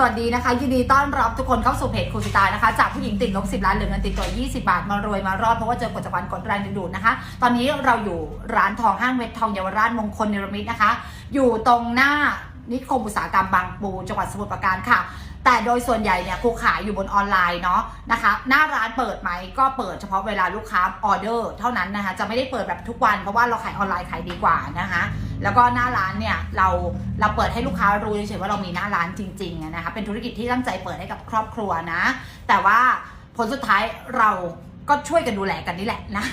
สวัสดีนะคะ ยินดีต้อนรับทุกคนเข้าสู่เพจครูสิตานะคะ จากผู้หญิงติดลบสิบล้านเหลือเงินติดตัว 20 บาท มารวยมารอดเพราะว่าเจอกฎจักรวาลกดแรงดึงดูดนะคะ ตอนนี้เราอยู่ร้านทองห้างเวททองเยาวราชมงคลเนรมิตนะคะ อยู่ตรงหน้านิคมอุตสาหกรรมบางปูจังหวัดสมุทรปราการค่ะ แต่โดยส่วนใหญ่เนี่ยครูขายอยู่บนออนไลน์เนาะนะคะ หน้าร้านเปิดไหมก็เปิดเฉพาะเวลาลูกค้าออเดอร์เท่านั้นนะคะจะไม่ได้เปิดแบบทุกวันเพราะว่าเราขายออนไลน์ขายดีกว่านะคะแล้วก็หน้าร้านเนี่ยเราเราเปิดให้ลูกค้ารู้เฉยๆว่าเรามีหน้าร้านจริงๆอะนะคะเป็นธุรกิจที่ตั้งใจเปิดให้กับครอบครัวนะ แต่ว่าผลสุดท้ายเรา ก็ช่วยกันดูแลกันนี่แหละนะ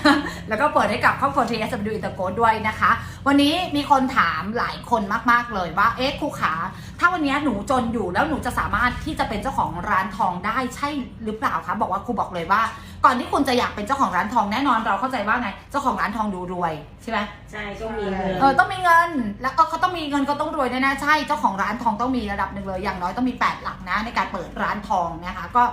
แล้วก็เปิดให้กับครอบครัว TSW i n t e r g o ด้วยนะคะ วันนี้มีคนถามหลายคนมาก ๆ เลยว่า เอ๊ะครูขา ถ้าวันนี้หนูจนอยู่แล้วหนูจะสามารถที่จะเป็นเจ้าของร้านทองได้ใช่หรือเปล่าคะ บอกว่าครูบอกเลยว่า ก่อนที่คุณจะอยากเป็นเจ้าของร้านทองแน่นอนเราเข้าใจว่าไง เจ้าของร้านทองดูรวยใช่ไหมใช่ต้องมีเงินเออต้องมีเงิน แล้วก็เขาต้องมีเงินก็ต้องรวยแน่ๆใช่ เจ้าของร้านทองต้องมีระดับหนึ่งเลย อย่างน้อยต้องมี 8 หลักนะในการเปิดร้านทองนะคะ ก็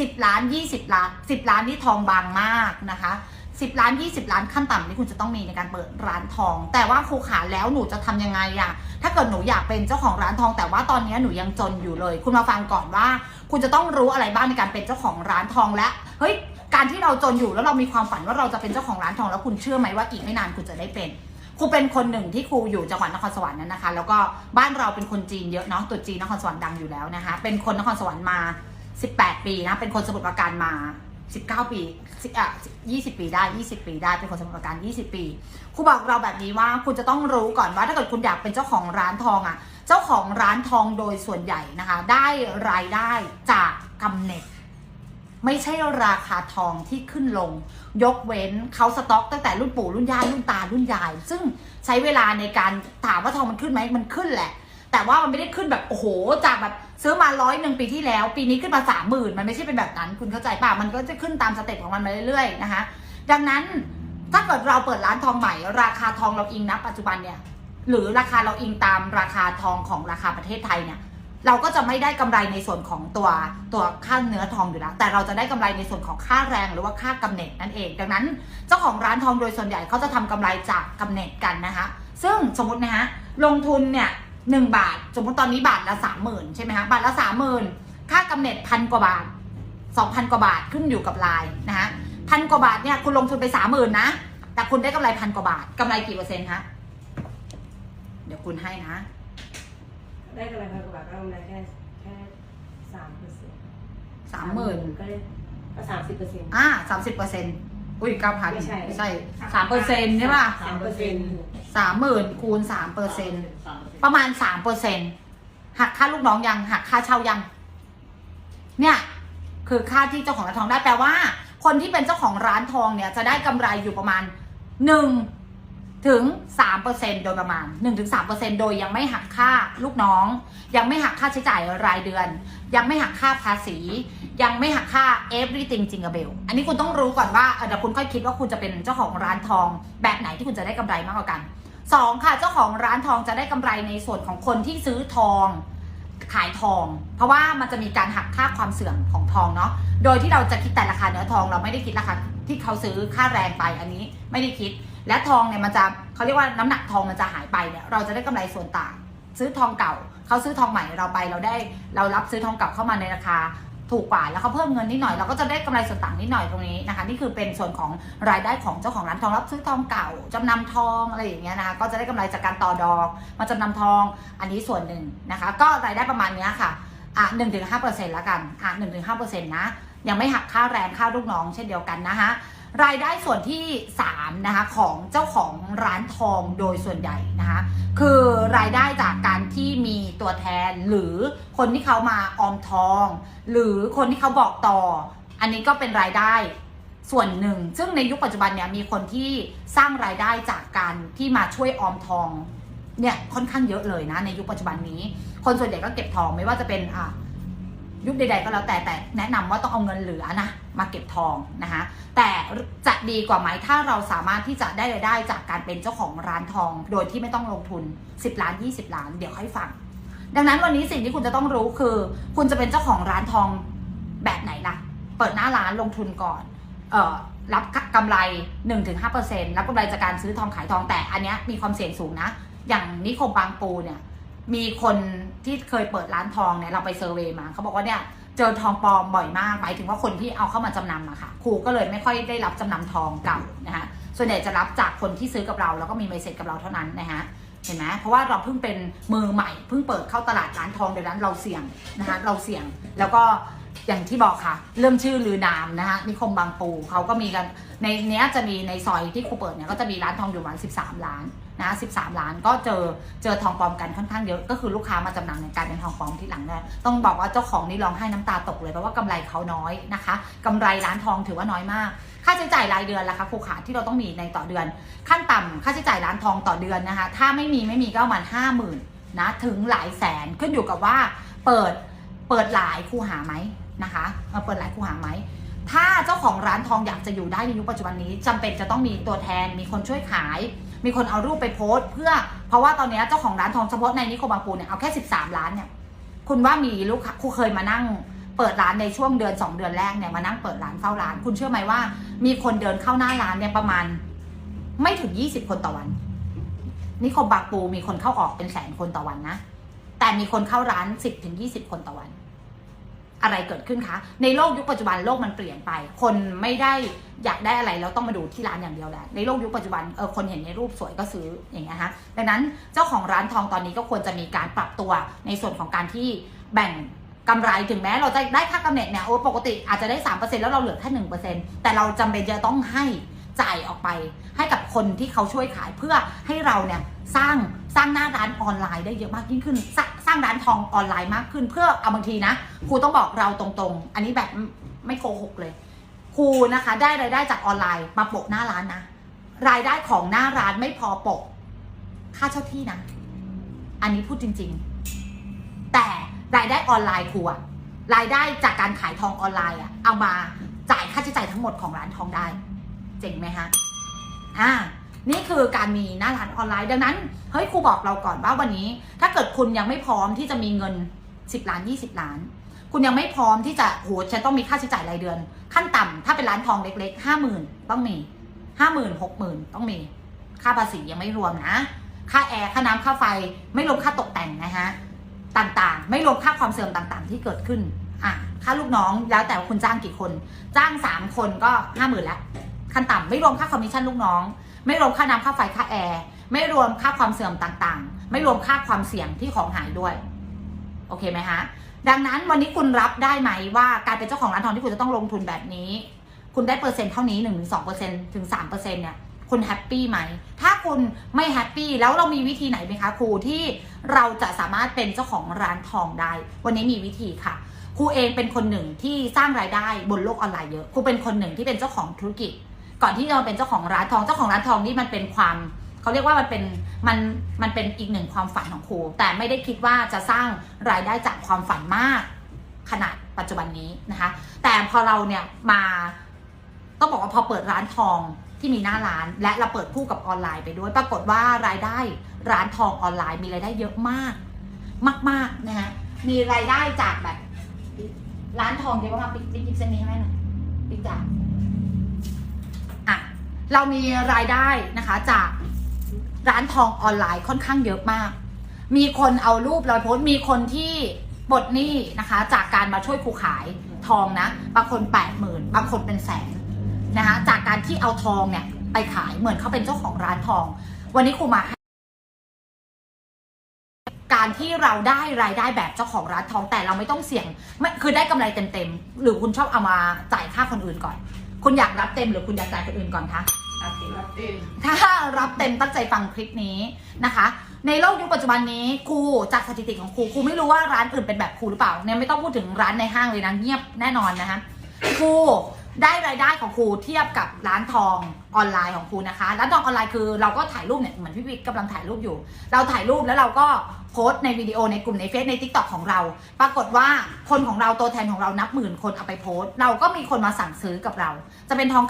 10 ล้าน 20 ล้าน 10 ล้านนี่ทองบางมากนะคะ 10 ล้าน 20 ล้านขั้นต่ำนี่คุณจะต้องมีในการเปิดร้านทอง แต่ว่าครูขาแล้วหนูจะทำยังไงอะถ้าเกิดหนูอยากเป็นเจ้าของร้านทอง แต่ว่าตอนนี้หนูยังจนอยู่เลย คุณมาฟังก่อนว่า คุณจะต้องรู้อะไรบ้างในการเป็นเจ้าของร้านทองและเฮ้ยการที่เราจนอยู่แล้วเรามีความฝันว่าเราจะเป็นเจ้าของร้านทองแล้วคุณเชื่อไหมว่าอีกไม่นานคุณจะได้เป็นครูเป็นคนหนึ่งที่ครูอยู่จังหวัดนครสวรรค์นั้นนะคะ แล้วก็บ้านเราเป็นคนจีนเยอะเนาะตัวจีนนครสวรรค์ดังอยู่แล้วนะคะ เป็นคนนครสวรรค์มา 18 ปีนะ เป็นคนสมุทรปราการมา 19 ปีอะ20 ปีได้ 20 ปีได้ เป็นคนสมุทรปราการ 20 ปีครูบอกเราแบบนี้ว่าคุณจะต้องรู้ก่อนว่าถ้าเกิดคุณอยากเป็นเจ้าของร้านทองอะ เจ้าของร้านทองโดยส่วนใหญ่นะคะ ได้รายได้จากกำเนิดไม่ใช่ราคาทองที่ขึ้นลง ยกเว้นเขาสต็อกตั้งแต่รุ่นปู่รุ่นย่ารุ่นตารุ่นยาย ซึ่งใช้เวลาในการถามว่าทองมันขึ้นไหมมันขึ้นแหละ แต่ว่ามันไม่ได้ขึ้นแบบโอ้โหจากแบบ ซื้อมาร้อยหนึ่งปีที่แล้ว ปีนี้ขึ้นมาสามหมื่นมันไม่ใช่เป็นแบบนั้น คุณเข้าใจป่ะมันก็จะขึ้นตามสเต็ปของมันมาเรื่อยๆนะคะดังนั้นถ้าเกิดเราเปิดร้านทองใหม่ ราคาทองเราอิงนะปัจจุบันเนี่ยหรือราคาเราอิงตามราคาทองของราคาประเทศไทยเนี่ยเราก็จะไม่ได้กำไรในส่วนของตัวตัวค่าเนื้อทองอยู่แล้วแต่เราจะได้กำไรในส่วนของค่าแรงหรือว่าค่ากำเนิดนั่นเอง ดังนั้นเจ้าของร้านทองโดยส่วนใหญ่เขาจะทำกำไรจากกำเนิดกันนะคะซึ่งสมมตินะฮะลงทุนเนี่ย หนึ่งบาท สมมติตอนนี้บาทละสามหมื่นใช่ไหมคะบาทละสามหมื่นค่ากำเนิดพันกว่าบาทสองพันกว่าบาทขึ้นอยู่กับลายนะคะพันกว่าบาทเนี่ยคุณลงทุนไปสามหมื่นนะ แต่คุณได้กำไรพันกว่าบาทกำไรกี่เปอร์เซ็นต์คะเดี๋ยวคุณให้นะ ได้กำไรพันกว่าบาทก็กำไรแค่แค่สามเปอร์เซ็นต์สามหมื่นก็ได้ก็สามสิบเปอร์เซ็นต์อ่าสามสิบเปอร์เซ็นต์อุ้ยเก้าพันไม่ใช่ไม่ใช่สามเปอร์เซ็นต์ใช่ป่ะสามเปอร์เซ็นต์สามหมื่นคูณสามเปอร์เซ็นต์ ประมาณสามเปอร์เซ็นต์หักค่าลูกน้องยังหักค่าเช่ายัง เนี่ย คือค่าที่เจ้าของร้านทองได้แปลว่า คนที่เป็นเจ้าของร้านทองเนี่ย จะได้กำไรอยู่ประมาณหนึ่งถึงสามเปอร์เซ็นโดยประมาณหนึ่งถึงสามเปอร์เซ็นโดยยังไม่หักค่าลูกน้อง ยังไม่หักค่าใช้จ่ายรายเดือน ยังไม่หักค่าภาษี ยังไม่หักค่า everything จริงกับเบลอันนี้คุณต้องรู้ก่อนว่าเออเดี๋ยวคุณค่อยคิดว่าคุณจะเป็นเจ้าของร้านทอง แบบไหนที่คุณจะได้กำไรมากกว่ากัน สองค่ะเจ้าของร้านทองจะได้กำไรในส่วนของคนที่ซื้อทองขายทอง เพราะว่ามันจะมีการหักค่าความเสื่อมของทองเนาะโดยที่เราจะคิดแต่ราคาเนื้อทองเราไม่ได้คิดราคาที่เขาซื้อค่าแรงไปอันนี้ไม่ได้คิด และทองเนี่ยมันจะเขาเรียกว่าน้ำหนักทองมันจะหายไปเนี่ยเราจะได้กำไรส่วนต่าง ซื้อทองเก่าเขาซื้อทองใหม่เราไปเราได้เรารับซื้อทองเก่าเข้ามาในราคา ถูกกว่าแล้วเขาเพิ่มเงินนิดหน่อยเราก็จะได้กำไรส่วนต่างนิดหน่อยตรงนี้นะคะนี่คือเป็นส่วนของรายได้ของเจ้าของร้านทองรับซื้อทองเก่าจำนำทองอะไรอย่างเงี้ยนะคะก็จะได้กำไรจากการต่อดอกมาจำนำทองอันนี้ส่วนหนึ่งนะคะ ก็รายได้ประมาณเนี้ยค่ะอะหนึ่งถึงห้าเปอร์เซ็นต์ละกันอะหนึ่งถึงห้าเปอร์เซ็นต์นะยังไม่หักค่าแรงค่าลูกน้องเช่นเดียวกันนะคะ รายได้ส่วนที่ 3 นะคะ ของเจ้าของร้านทองโดยส่วนใหญ่นะคะ คือรายได้จากการที่มีตัวแทนหรือคนที่เขามาออมทอง หรือคนที่เขาบอกต่อ อันนี้ก็เป็นรายได้ส่วนหนึ่ง ซึ่งในยุคปัจจุบันเนี่ยมีคนที่สร้างรายได้จากการที่มาช่วยออมทองเนี่ยค่อนข้างเยอะเลยนะในยุคปัจจุบันนี้ คนส่วนใหญ่ก็เก็บทองไม่ว่าจะเป็นอะ ยุคใดๆก็แล้วแต่แต่แนะนำว่าต้องเอาเงินเหลือนะมาเก็บทองนะคะแต่จะดีกว่าไหมถ้าเราสามารถที่จะได้รายได้จากการเป็นเจ้าของร้านทอง โดยที่ไม่ต้องลงทุน 10 ล้าน 20 ล้าน เดี๋ยวค่อยฟัง ดังนั้นวันนี้สิ่งที่คุณจะต้องรู้คือ คุณจะเป็นเจ้าของร้านทองแบบไหนล่ะ เปิดหน้าร้านลงทุนก่อนเอ่อรับกำไร 1-5%รับกำไรจากการซื้อทองขายทองแต่อันเนี้ยมีความเสี่ยงสูงนะ อย่างนิคมบางปูเนี่ย มีคนที่เคยเปิดร้านทองเนี่ยเราไปเซอร์เวย์มาเขาบอกว่าเนี่ยเจอทองปลอมบ่อยมากหมายถึงว่าคนที่เอาเข้ามาจำนำอะค่ะครูก็เลยไม่ค่อยได้รับจำนำทองเก่านะคะส่วนใหญ่จะรับจากคนที่ซื้อกับเราแล้วก็มีใบเสร็จกับเราเท่านั้นนะคะเห็นไหมเพราะว่าเราเพิ่งเป็นมือใหม่เพิ่งเปิดเข้าตลาดร้านทองเดี๋ยวนั้นเราเสี่ยงนะคะเราเสี่ยงแล้วก็อย่างที่บอกค่ะ เริ่มชื่อลือนามนะคะนิคมบางปูเขาก็มีกันในเนี้ยจะมีในซอยที่ครูเปิดเนี่ยก็จะมีร้านทองอยู่ประมาณ13 ล้าน นะ13 ล้านก็เจอเจอทองปลอมกันค่อนข้างเยอะก็คือลูกค้ามาจำนำเนี่ยกลายเป็นทองปลอมที่หลังเนี่ยต้องบอกว่าเจ้าของนี่ร้องไห้น้ำตาตกเลยเพราะว่ากำไรเขาน้อยนะคะกำไรร้านทองถือว่าน้อยมาก ค่าใช้จ่ายรายเดือนล่ะคะครูขาที่เราต้องมีในต่อเดือน ขั้นต่ำค่าใช้จ่ายร้านทองต่อเดือนนะคะ ถ้าไม่มีไม่มีก็ประมาณห้าหมื่นนะถึงหลายแสนขึ้นอยู่กับว่าเปิดเปิดหลายคูหาไหมนะคะเออเปิดหลายคูหาไหมถ้าเจ้าของร้านทองอยากจะอยู่ได้ในยุคปัจจุบันนี้จำเป็นจะต้องมีตัวแทนมีคนช่วยขาย มีคนเอารูปไปโพสต์ เพื่อเพราะว่าตอนนี้เจ้าของร้านทองเฉพาะในนิคมบางปูเนี่ยเอาแค่ 13 ล้านเนี่ยคุณว่ามีลูกค้าคุณเคยมานั่งเปิดร้านในช่วงเดือน 2 เดือนแรกเนี่ยมานั่งเปิดร้านเฝ้าร้าน คุณเชื่อไหมว่า มีคนเดินเข้าหน้าร้านเนี่ยประมาณ ไม่ถึง 20 คนต่อวันนิคมบางปูมีคนเข้าออกเป็นแสนคนต่อวันนะแต่มีคนเข้าร้าน 10ถึง20 คนต่อวัน อะไรเกิดขึ้นคะ ในโลกยุคปัจจุบันโลกมันเปลี่ยนไป คนไม่ได้อยากได้อะไรแล้วต้องมาดูที่ร้านอย่างเดียวแหล้วในโลกยุคปัจจุบันเออคนเห็นในรูปสวยก็ซื้ออย่างเงี้ยฮะ ดังนั้นเจ้าของร้านทองตอนนี้ก็ควรจะมีการปรับตัวในส่วนของการที่แบ่งกำไรถึงแม้เราจะได้ค่ากำเนิดเนี่ยโอ้ปกติอาจจะได้สามเปอร์เซ็นแล้วเราเหลือแค่หนึ่งเปอร์เซ็นแต่เราจำเป็นจะต้องให้ จ่ายออกไป ให้กับคนที่เขาช่วยขายเพื่อให้เราเนี่ยสร้างสร้างหน้าร้านออนไลน์ได้เยอะมากยิ่งขึ้นสร้างสร้างร้านทองออนไลน์มากขึ้น เพื่อเอาบางทีนะครูต้องบอกเราตรงๆ อันนี้แบบไม่โกหกเลยครูนะคะได้รายได้จากออนไลน์มาโปะหน้าร้านนะรายได้ของหน้าร้านไม่พอโปะค่าเช่าที่นะ อันนี้พูดจริง ๆ แต่รายได้ออนไลน์ครูอะรายได้จากการขายทองออนไลน์อะเอามาจ่ายค่าใช้จ่ายทั้งหมดของร้านทองได้ เจ๋งไหมฮะอ่านี่คือการมีหน้าร้านออนไลน์ดังนั้นเฮ้ยครูบอกเราก่อนว่าวันนี้ ถ้าเกิดคุณยังไม่พร้อมที่จะมีเงิน 10 ล้าน 20 ล้าน คุณยังไม่พร้อมที่จะโหฉันต้องมีค่าใช้จ่ายรายเดือน ขั้นต่ำถ้าเป็นร้านทองเล็กๆห้าหมื่นต้องมีห้าหมื่นหกหมื่นต้องมี ค่าภาษียังไม่รวมนะ ค่าแอร์ค่าน้ำค่าไฟไม่รวมค่าตกแต่งนะฮะต่างๆ ไม่รวมค่าความเสื่อมต่างๆ ที่เกิดขึ้นอะค่าลูกน้องแล้วแต่ว่าคุณจ้างกี่คน จ้างสามคนก็ห้าหมื่นละ ขั้นต่ำไม่รวมค่าคอมมิชชั่นลูกน้อง ไม่รวมค่าน้ำค่าไฟค่าแอร์ไม่รวมค่าความเสื่อมต่างๆ ไม่รวมค่าความเสี่ยงที่ของหายด้วย โอเคไหมฮะดังนั้นวันนี้คุณรับได้ไหมว่าการเป็นเจ้าของร้านทองที่คุณจะต้องลงทุนแบบนี้ คุณได้เปอร์เซ็นต์เท่านี้หนึ่งถึงสองเปอร์เซ็นถึงสามเปอร์เซ็นเนี่ยคุณแฮปปี้ไหม ถ้าคุณไม่แฮปปี้แล้วเรามีวิธีไหนไหมคะครูที่เราจะสามารถเป็นเจ้าของร้านทองได้ วันนี้มีวิธีค่ะครูเองเป็นคนหนึ่งที่สร้างรายได้บนโลกออนไลน์เยอะครูเป็นคนหนึ่งที่เป็นเจ้าของธุรกิจ ก่อนที่จะมาเป็นเจ้าของร้านทองเจ้าของร้านทองนี่มันเป็นความเขาเรียกว่ามันเป็นมันมันเป็นอีกหนึ่งความฝันของครูแต่ไม่ได้คิดว่าจะสร้างรายได้จากความฝันมาก ขนาดปัจจุบันนี้นะคะ แต่พอเราเนี่ยมาต้องบอกว่าพอเปิดร้านทองที่มีหน้าร้าน และเราเปิดคู่กับออนไลน์ไปด้วย ปรากฏว่ารายได้ร้านทองออนไลน์มีรายได้เยอะมาก มากๆนะฮะมีรายได้จากแบบ ร้านทองเดี๋ยวมาปิ๊กปิ๊กยิบเส้นนี้ให้หน่อยปิ๊กจ่า เรามีรายได้นะคะจากร้านทองออนไลน์ค่อนข้างเยอะมาก มีคนเอารูปเราโพสต์มีคนที่ปลดหนี้นะคะ จากการมาช่วยครูขายทองนะ บางคนแปดหมื่นบางคนเป็นแสนนะคะ จากการที่เอาทองเนี่ยไปขายเหมือนเขาเป็นเจ้าของร้านทอง วันนี้ครูมาให้การที่เราได้รายได้แบบเจ้าของร้านทองแต่เราไม่ต้องเสี่ยงไม่คือได้กำไรเต็มๆหรือคุณชอบเอามาจ่ายค่าคนอื่นก่อน คุณอยากรับเต็มหรือคุณอยากจ่ายคนอื่นก่อนคะ ถ้ารับเต็มตั้งใจฟังคลิปนี้นะคะ ในโลกยุคปัจจุบันนี้ครูจากสถิติของครูครูไม่รู้ว่าร้านอื่นเป็นแบบครูหรือเปล่าเนี่ยไม่ต้องพูดถึงร้านในห้างเลยนะเงียบแน่นอนนะคะครู ได้รายได้ของครูเทียบกับร้านทองออนไลน์ของครูนะคะ ร้านทองออนไลน์คือเราก็ถ่ายรูปเนี่ยเหมือนพี่วิกกำลังถ่ายรูปอยู่ เราถ่ายรูปแล้วเราก็โพสต์ในวิดีโอในกลุ่มในเฟซในทิกตอกของเรา ปรากฏว่าคนของเราตัวแทนของเรานับหมื่นคนเอาไปโพสต์ เราก็มีคนมาสั่งซื้อกับเรา จะเป็นทอง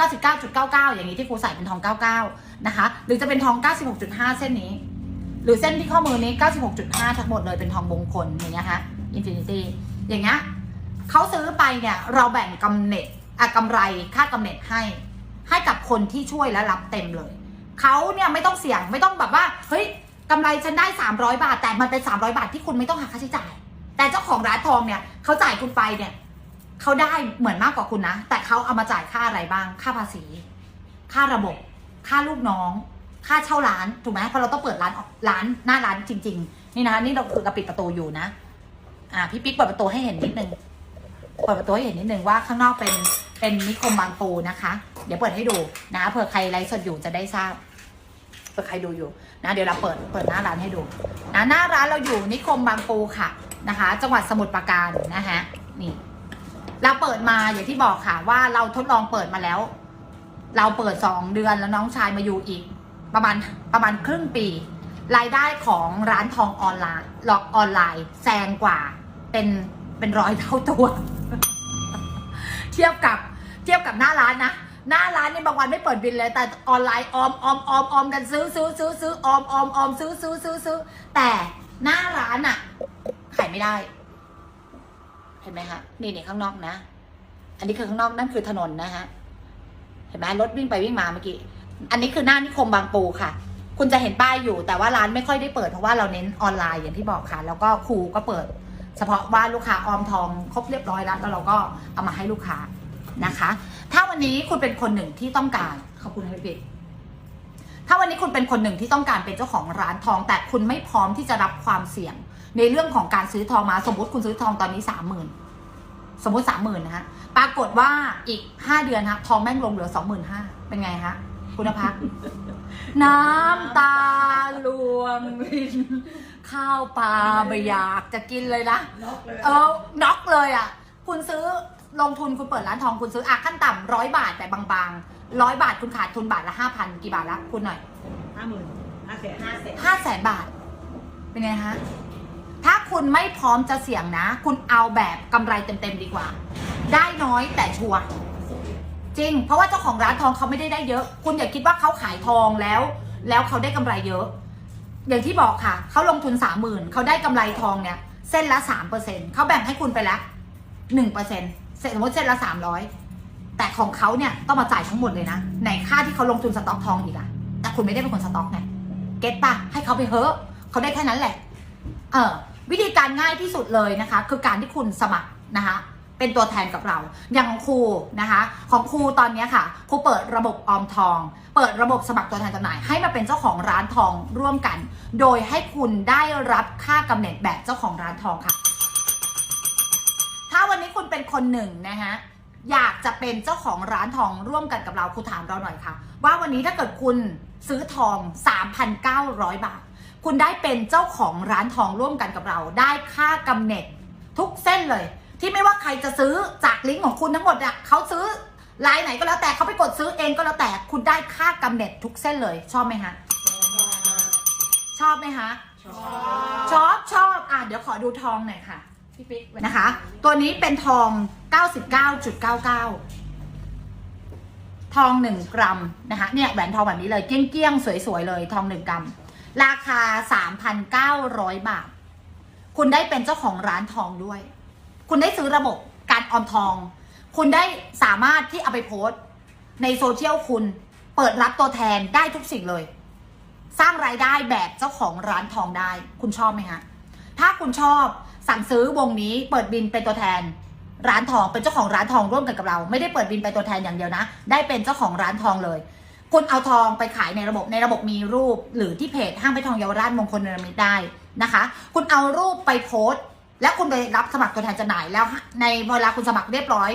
99.99 อย่างนี้ที่ครูใส่เป็นทอง 99 นะคะ หรือจะเป็นทอง 96.5 เส้นนี้ หรือเส้นที่ข้อมือนี้ 96.5 ทั้งหมดเลยเป็นทองมงคลอย่างเงี้ยฮะอินฟินิตี้อย่างเงี้ยเขาซื้อไปเนี่ยเราแบ่งกำเน็ต อะกำไรค่ากำเน็ตให้ ให้กับคนที่ช่วยและรับเต็มเลย เขาเนี่ยไม่ต้องเสี่ยงไม่ต้องแบบว่า เฮ้ยกำไรฉันได้ 300 บาท แต่มันเป็น 300 บาทที่คุณไม่ต้องหักค่าใช้จ่าย แต่เจ้าของร้านทองเนี่ยเขาจ่ายคุณไปเนี่ยเขาได้เหมือนมากกว่าคุณนะ แต่เขาเอามาจ่ายค่าอะไรบ้าง ค่าภาษี ค่าระบบ ค่าลูกน้อง ค่าเช่าร้าน ถูกไหมเพราะเราต้องเปิดร้านออกร้านหน้าร้านจริง ๆ นี่นะคะนี่เราคือกระปิดประตูอยู่นะ อ่าพี่ปิ๊กเปิดประตูให้เห็นนิดนึง เปิดประตูให้เห็นนิดนึงว่าข้างนอกเป็น เป็นนิคมบางปูนะคะ เดี๋ยวเปิดให้ดูนะเผื่อใครไลฟ์สดอยู่จะได้ทราบเผื่อใครดูอยู่นะเดี๋ยวเราเปิดเปิดหน้าร้านให้ดูนะหน้าร้านเราอยู่นิคมบางปูค่ะนะคะ จังหวัดสมุทรปราการนะคะนี่ เราเปิดมาอย่างที่บอกค่ะ ว่าเราทดลองเปิดมาแล้ว เราเปิดสองเดือนแล้วน้องชายมาอยู่อีก ประมาณประมาณครึ่งปี รายได้ของร้านทองออนไลน์หลอกออนไลน์แซงกว่าเป็นเป็นร้อยเท่าตัว เทียบกับ ทียบกับหน้าร้านนะ หน้าร้านนี่บางวันไม่เปิดบินเลย แต่ออนไลน์ออมออมออมออมกันซื้อซื้อซื้อซื้อออมออมออมซื้อซื้อซื้อซื้อแต่หน้าร้านอะขายไม่ได้ เห็นไหมคะนี่นี่ข้างนอกนะ อันนี้คือข้างนอกนั่นคือถนนนะฮะเห็นไหมรถวิ่งไปวิ่งมาเมื่อกี้อันนี้คือหน้านิคมบางปูค่ะ คุณจะเห็นป้ายอยู่ แต่ว่าร้านไม่ค่อยได้เปิดเพราะว่าเราเน้นออนไลน์อย่างที่บอกค่ะ แล้วก็ครูก็เปิด เฉพาะว่าลูกค้าออมทองครบเรียบร้อยแล้วแล้วเราก็เอามาให้ลูกค้า นะคะ ถ้าวันนี้คุณเป็นคนหนึ่งที่ต้องการขอบคุณนะพี่ปิ๊กถ้าวันนี้คุณเป็นคนหนึ่งที่ต้องการเป็นเจ้าของร้านทอง แต่คุณไม่พร้อมที่จะรับความเสี่ยง ในเรื่องของการซื้อทองมาสมมติคุณซื้อทองตอนนี้สามหมื่นสมมติสามหมื่นนะฮะปรากฏว่าอีกห้าเดือนฮะทองแม่งลงเหลือสองหมื่นห้าเป็นไงฮะคุณพักน้ำตาลวงรินข้าวปลาไม่อยากจะกินเลยนะล็อกเลยเออน็อกเลยอะ คุณซื้อ ลงทุนคุณเปิดร้านทองคุณซื้ออะขั้นต่ำร้อยบาทแต่บางๆร้อยบาทคุณขาดทุนบาทละห้าพันกี่บาทละคุณหน่อยห้าหมื่นห้าแสนห้าแสนห้าแสนบาท เป็นไงฮะถ้าคุณไม่พร้อมจะเสี่ยงนะ คุณเอาแบบกำไรเต็มๆดีกว่า ได้น้อยแต่ชัวร์จริง เพราะว่าเจ้าของร้านทองเขาไม่ได้ได้เยอะ คุณอย่าคิดว่าเขาขายทองแล้ว แล้วเขาได้กำไรเยอะ อย่างที่บอกค่ะ เขาลงทุนสามหมื่นเขาได้กำไรทองเนี่ย เส้นละสามเปอร์เซ็นเขาแบ่งให้คุณไปละหนึ่งเปอร์เซ็น สมมติเส้นละสามร้อยแต่ของเขาเนี่ยต้องมาจ่ายทั้งหมดเลยนะในค่าที่เขาลงทุนสต็อกทองอีกอะแต่คุณไม่ได้เป็นคนสต็อกไงเก็ตปะให้เขาไปเฮ้อะเขาได้แค่นั้นแหละ เออวิธีการง่ายที่สุดเลยนะคะ คือการที่คุณสมัครนะคะ เป็นตัวแทนกับเรา อย่างของครูนะคะ ของครูตอนนี้ค่ะครูเปิดระบบออมทอง เปิดระบบสมัครตัวแทนจำหน่าย ให้มาเป็นเจ้าของร้านทองร่วมกัน โดยให้คุณได้รับค่ากำเนิดแบบเจ้าของร้านทองค่ะ คุณเป็นคนหนึ่งนะคะอยากจะเป็นเจ้าของร้านทองร่วมกันกับเราครูถามเราหน่อยค่ะ ว่าวันนี้ถ้าเกิดคุณซื้อทอง 3,900 บาท คุณได้เป็นเจ้าของร้านทองร่วมกันกับเรา ได้ค่ากำเนิดทุกเส้นเลย ที่ไม่ว่าใครจะซื้อจากลิงก์ของคุณทั้งหมดอะเขาซื้อรายไหนก็แล้วแต่เขาไปกดซื้อเองก็แล้วแต่คุณได้ค่ากำเนิดทุกเส้นเลย ชอบไหมคะชอบไหมคะชอบชอบชอบอะเดี๋ยวขอดูทองหน่อยค่ะ นะคะ ตัวนี้เป็นทอง 99.99 ทอง 1 กรัมนะคะ เนี่ยแหวนทองแบบนี้เลย เกี้ยงๆ สวยๆ เลย ทอง 1 กรัม ราคา 3,900 บาท คุณได้เป็นเจ้าของร้านทองด้วย คุณได้ซื้อระบบการออมทอง คุณได้สามารถที่เอาไปโพสต์ ในโซเชียลคุณ เปิดรับตัวแทนได้ทุกสิ่งเลย สร้างรายได้แบบเจ้าของร้านทองได้ คุณชอบไหมฮะถ้าคุณชอบ สั่งซื้อวงนี้เปิดบินเป็นตัวแทน ร้านทองเป็นเจ้าของร้านทองร่วมกันกับเรา ไม่ได้เปิดบินเป็นตัวแทนอย่างเดียวนะ ได้เป็นเจ้าของร้านทองเลย คุณเอาทองไปขายในระบบในระบบมีรูป หรือที่เพจห้างไปทองเยาวราชมงคลเนรมิตได้นะคะ คุณเอารูปไปโพสต์ แล้วคุณไปรับสมัครตัวแทนจำหน่ายแล้วในเวลาคุณสมัครเรียบร้อย